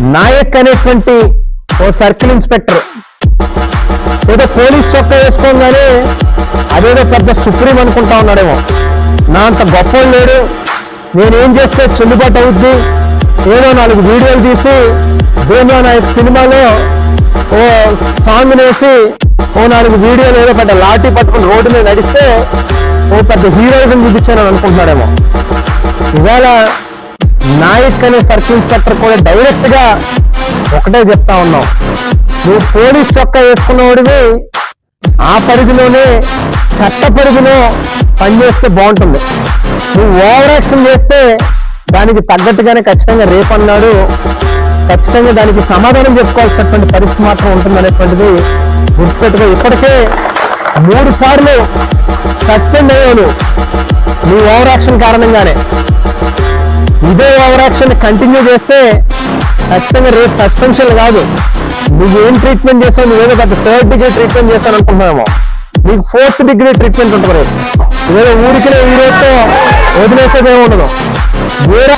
నాయక్ అనేటువంటి ఓ circle inspector. ఏదో పోలీస్ చొక్కా వేసుకోగానే అదేదో పెద్ద సుప్రీం అనుకుంటా ఉన్నాడేమో. నా అంత గొప్ప లేడు. నేనేం చేస్తే చెల్లుబాటు అవుద్ది? ఏదో నాలుగు వీడియోలు తీసి దేనిలో నా సినిమాలో ఓ సాంగ్ వేసి ఓ నాలుగు వీడియోలు ఏదో పెద్ద లాఠీ పట్టుకుని రోడ్డు మీద నడిస్తే ఓ పెద్ద హీరోయిజం చూపించానని అనుకుంటున్నాడేమో. ఇవాళ నాయక్ అనే సర్కిల్ ఇన్స్పెక్టర్ కూడా డైరెక్ట్గా ఒకటే చెప్తా ఉన్నాం. నువ్వు పోలీస్ చొక్కా వేసుకున్నవాడివి ఆ పరిధిలోనే చట్ట పరిధిలో పనిచేస్తే బాగుంటుంది. నువ్వు ఓవర్ యాక్షన్ చేస్తే దానికి తగ్గట్టుగానే ఖచ్చితంగా రేపు అన్నాడు. ఖచ్చితంగా దానికి సమాధానం చెప్పుకోవాల్సినటువంటి పరిస్థితి మాత్రం ఉంటుంది అనేటువంటిది గుర్తుపెట్టుకో. ఇప్పటికే మూడు సార్లు సస్పెండ్ అయ్యాను. నీ ఓవర్ యాక్షన్ కారణంగానే. ఇదే ఓవర్ యాక్షన్ కంటిన్యూ చేస్తే ఖచ్చితంగా రేపు సస్పెన్షన్ కాదు. నువ్వు ఏం ట్రీట్మెంట్ చేస్తావు? నువ్వేదో పెద్ద థర్డ్ డిగ్రీ ట్రీట్మెంట్ చేస్తాను అనుకుంటున్నామో నీకు ఫోర్త్ డిగ్రీ ట్రీట్మెంట్ ఉంటుంది రేపు ఏదో ఊరికి ఈ రోజుతో వదిలేసేదే ఉండదు. వేరే